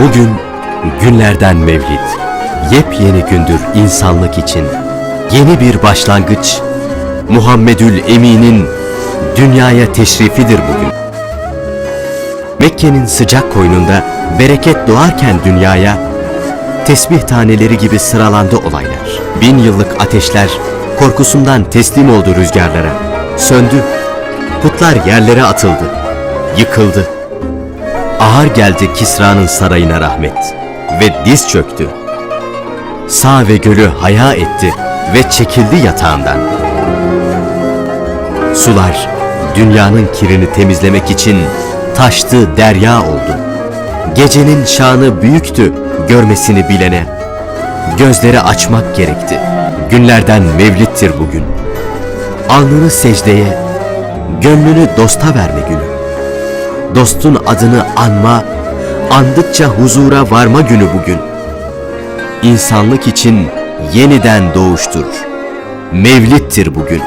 Bugün günlerden mevlid. Yepyeni gündür insanlık için. Yeni bir başlangıç. Muhammedül Emin'in dünyaya teşrifidir bugün. Mekke'nin sıcak koynunda bereket doğarken dünyaya tesbih taneleri gibi sıralandı olaylar. Bin yıllık ateşler korkusundan teslim oldu rüzgarlara. Söndü. Putlar yerlere atıldı. Yıkıldı. Ağır geldi Kisra'nın sarayına rahmet ve diz çöktü. Sağ ve gölü haya etti ve çekildi yatağından. Sular dünyanın kirini temizlemek için taştı derya oldu. Gecenin şanı büyüktü görmesini bilene. Gözleri açmak gerekti. Günlerden mevlittir bugün. Alnını secdeye, gönlünü dosta verme günü dostun adını anma, andıkça huzura varma günü bugün. İnsanlık için yeniden doğuştur. Mevlittir bugün.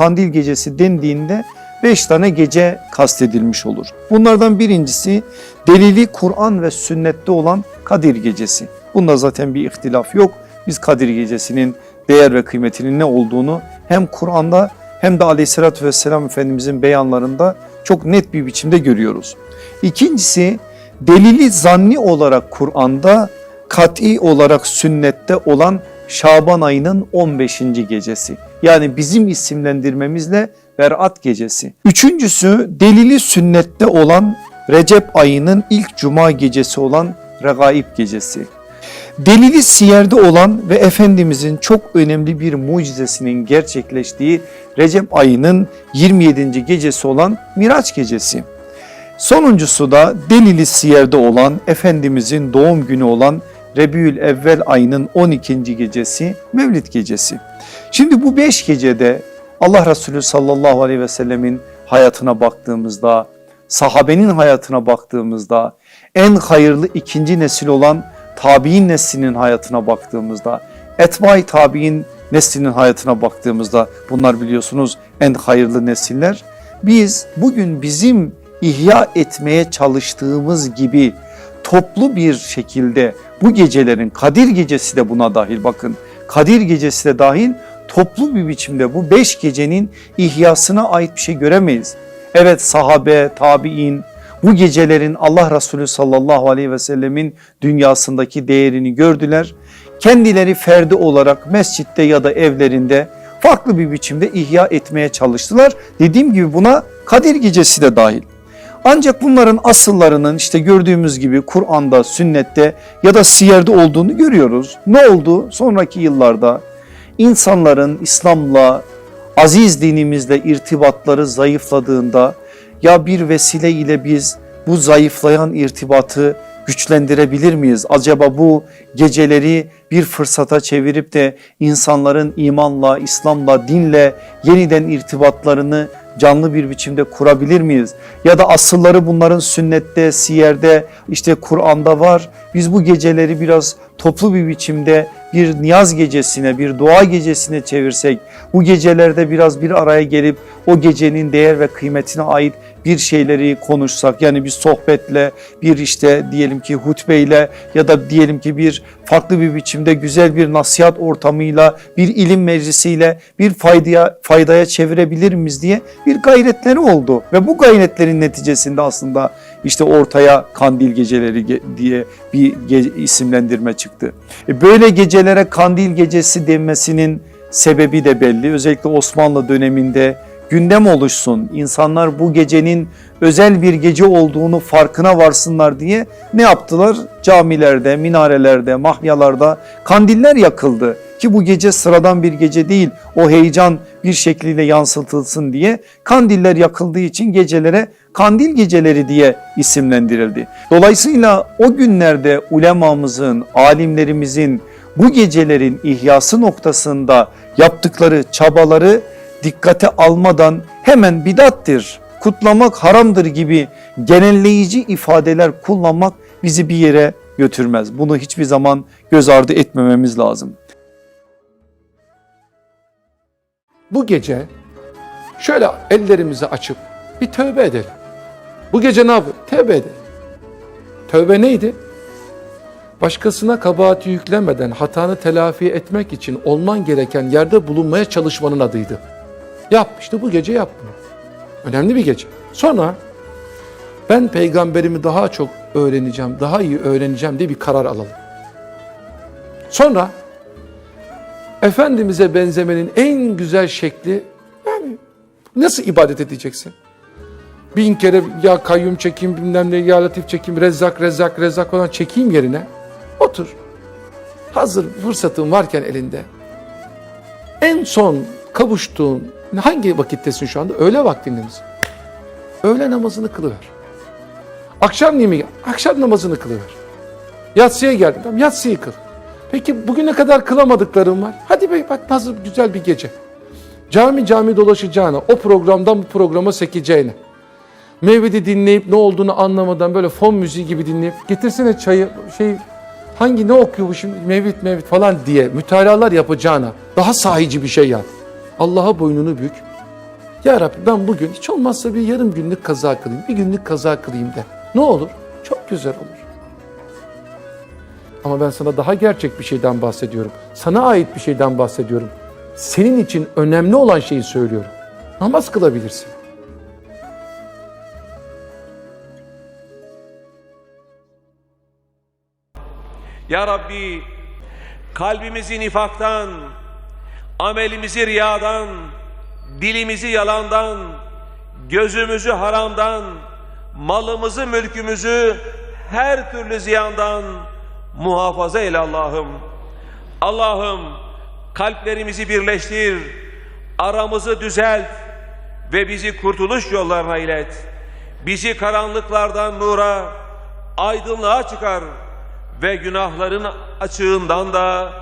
Kandil gecesi dendiğinde beş tane gece kastedilmiş olur. Bunlardan birincisi delili Kur'an ve sünnette olan Kadir gecesi. Bunda zaten bir ihtilaf yok. Biz Kadir gecesinin değer ve kıymetinin ne olduğunu hem Kur'an'da hem de aleyhissalatü vesselam Efendimizin beyanlarında çok net bir biçimde görüyoruz. İkincisi delili zanni olarak Kur'an'da kat'i olarak sünnette olan Şaban ayının 15. gecesi. Yani bizim isimlendirmemizle Berat gecesi. Üçüncüsü delili sünnette olan Recep ayının ilk cuma gecesi olan Regaib gecesi. Delili siyerde olan ve Efendimizin çok önemli bir mucizesinin gerçekleştiği Recep ayının 27. gecesi olan Miraç gecesi. Sonuncusu da delili siyerde olan Efendimizin doğum günü olan Rebiül Evvel ayının 12. gecesi Mevlid gecesi. Şimdi bu 5 gecede Allah Resulü sallallahu aleyhi ve sellemin hayatına baktığımızda, sahabenin hayatına baktığımızda, en hayırlı ikinci nesil olan tabi'in neslinin hayatına baktığımızda, etbay tabi'in neslinin hayatına baktığımızda bunlar biliyorsunuz en hayırlı nesiller. Biz bugün bizim ihya etmeye çalıştığımız gibi toplu bir şekilde bu gecelerin Kadir gecesi de buna dahil bakın Kadir gecesi de dahil toplu bir biçimde bu beş gecenin ihyasına ait bir şey göremeyiz. Evet sahabe, tabi'in bu gecelerin Allah Resulü sallallahu aleyhi ve sellemin dünyasındaki değerini gördüler. Kendileri ferdi olarak mescitte ya da evlerinde farklı bir biçimde ihya etmeye çalıştılar. Dediğim gibi buna Kadir gecesi de dahil. Ancak bunların asıllarının işte gördüğümüz gibi Kur'an'da, sünnette ya da siyerde olduğunu görüyoruz. Ne oldu? Sonraki yıllarda insanların İslam'la, aziz dinimizle irtibatları zayıfladığında ya bir vesile ile biz bu zayıflayan irtibatı güçlendirebilir miyiz? Acaba bu geceleri bir fırsata çevirip de insanların imanla, İslam'la, dinle yeniden irtibatlarını canlı bir biçimde kurabilir miyiz? Ya da asılları bunların sünnette, siyerde, işte Kur'an'da var. Biz bu geceleri biraz toplu bir biçimde bir niyaz gecesine, bir dua gecesine çevirsek, bu gecelerde biraz bir araya gelip o gecenin değer ve kıymetine ait bir şeyleri konuşsak yani bir sohbetle bir işte diyelim ki hutbeyle ya da diyelim ki bir farklı bir biçimde güzel bir nasihat ortamıyla bir ilim meclisiyle bir faydaya, faydaya çevirebilir miyiz diye bir gayretleri oldu. Ve bu gayretlerin neticesinde aslında işte ortaya kandil geceleri ge- diye bir isimlendirme çıktı. E böyle gecelere kandil gecesi denmesinin sebebi de belli. Özellikle Osmanlı döneminde gündem oluşsun. İnsanlar bu gecenin özel bir gece olduğunu farkına varsınlar diye ne yaptılar? Camilerde, minarelerde, mahyalarda kandiller yakıldı. Ki bu gece sıradan bir gece değil o heyecan bir şekliyle yansıtılsın diye kandiller yakıldığı için gecelere kandil geceleri diye isimlendirildi. Dolayısıyla o günlerde ulemamızın, alimlerimizin bu gecelerin ihyası noktasında yaptıkları çabaları dikkate almadan hemen bidattir, kutlamak haramdır gibi genelleyici ifadeler kullanmak bizi bir yere götürmez. Bunu hiçbir zaman göz ardı etmememiz lazım. Bu gece şöyle ellerimizi açıp bir tövbe edelim. Bu gece ne yapalım? Tövbe edelim. Tövbe neydi? Başkasına kabahati yüklemeden hatanı telafi etmek için olman gereken yerde bulunmaya çalışmanın adıydı. Yap işte bu gece yap bunu. Önemli bir gece. Sonra ben peygamberimi daha çok öğreneceğim, daha iyi öğreneceğim diye bir karar alalım. Sonra Efendimiz'e benzemenin en güzel şekli yani nasıl ibadet edeceksin? Bin kere ya kayyum çekeyim bilmem ne ya latif çekeyim rezzak rezzak rezzak falan çekeyim yerine otur. Hazır fırsatın varken elinde en son kavuştuğun hangi vakittesin şu anda? Öğle vaktinde misin? Öğle namazını kılıver. Akşam mi? Akşam namazını kılıver. Yatsıya geldin. Tamam yatsıyı kıl. Peki bugüne kadar kılamadıklarım var. Hadi be bak nasıl güzel bir gece. Cami cami dolaşacağına, o programdan bu programa sekeceğine. Mevlidi dinleyip ne olduğunu anlamadan böyle fon müziği gibi dinleyip getirsene çayı şey hangi ne okuyor bu şimdi mevlid mevlid falan diye mütalalar yapacağına daha sahici bir şey yap. Allah'a boynunu bük. Ya Rabbi ben bugün hiç olmazsa bir yarım günlük kaza kılayım, bir günlük kaza kılayım de. Ne olur? Çok güzel olur. Ama ben sana daha gerçek bir şeyden bahsediyorum. Sana ait bir şeyden bahsediyorum. Senin için önemli olan şeyi söylüyorum. Namaz kılabilirsin. Ya Rabbi kalbimizi nifaktan, amelimizi riyadan, dilimizi yalandan, gözümüzü haramdan, malımızı mülkümüzü her türlü ziyandan muhafaza eyle Allah'ım. Allah'ım kalplerimizi birleştir, aramızı düzelt ve bizi kurtuluş yollarına ilet. Bizi karanlıklardan nura, aydınlığa çıkar ve günahların açığından da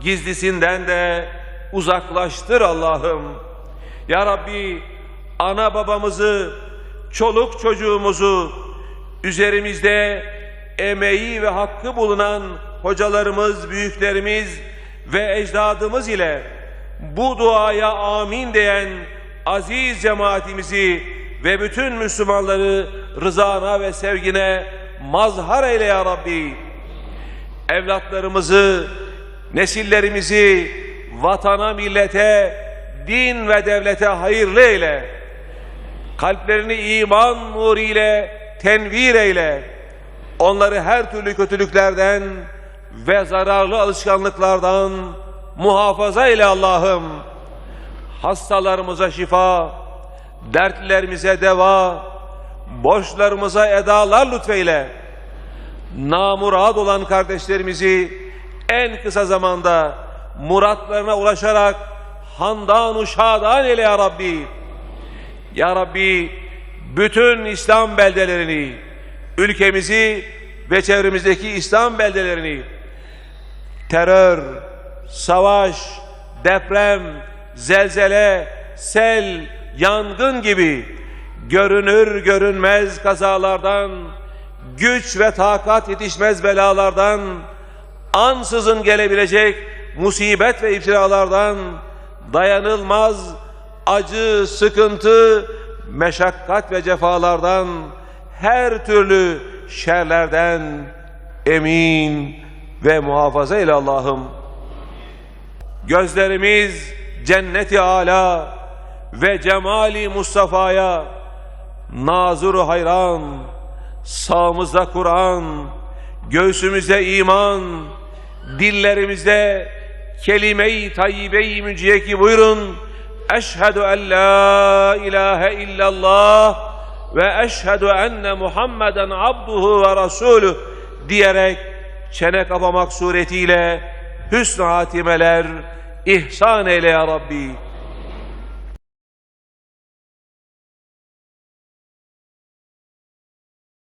gizlisinden de uzaklaştır Allah'ım. Ya Rabbi ana babamızı, çoluk çocuğumuzu, üzerimizde emeği ve hakkı bulunan hocalarımız, büyüklerimiz ve ecdadımız ile bu duaya amin diyen aziz cemaatimizi ve bütün Müslümanları rızana ve sevgine mazhar eyle ya Rabbi evlatlarımızı, nesillerimizi vatana, millete, din ve devlete hayırlı eyle. Kalplerini iman nuruyla tenvir eyle. Onları her türlü kötülüklerden ve zararlı alışkanlıklardan muhafaza eyle Allah'ım. Hastalarımıza şifa, dertlerimize deva, borçlarımıza edalar lütfeyle namurad olan kardeşlerimizi en kısa zamanda muratlarına ulaşarak handan uşadan eyle ya Rabbi. Ya Rabbi bütün İslam beldelerini, ülkemizi ve çevremizdeki İslam beldelerini terör, savaş, deprem, zelzele, sel, yangın gibi görünür görünmez kazalardan güç ve takat yetişmez belalardan, ansızın gelebilecek musibet ve iftiralardan, dayanılmaz acı, sıkıntı, meşakkat ve cefalardan, her türlü şerlerden emin ve muhafaza ile Allah'ım. Gözlerimiz cenneti ala ve cemali Mustafa'ya nazuru hayran, sağımızda Kur'an, göğsümüzde iman, dillerimizde kelime-i tayyibe-i müciye ki buyurun. Eşhedü en la ilahe illallah ve eşhedü enne Muhammeden abduhu ve rasulü diyerek çene kapamak suretiyle hüsnü hatimeler ihsan eyle ya Rabbi.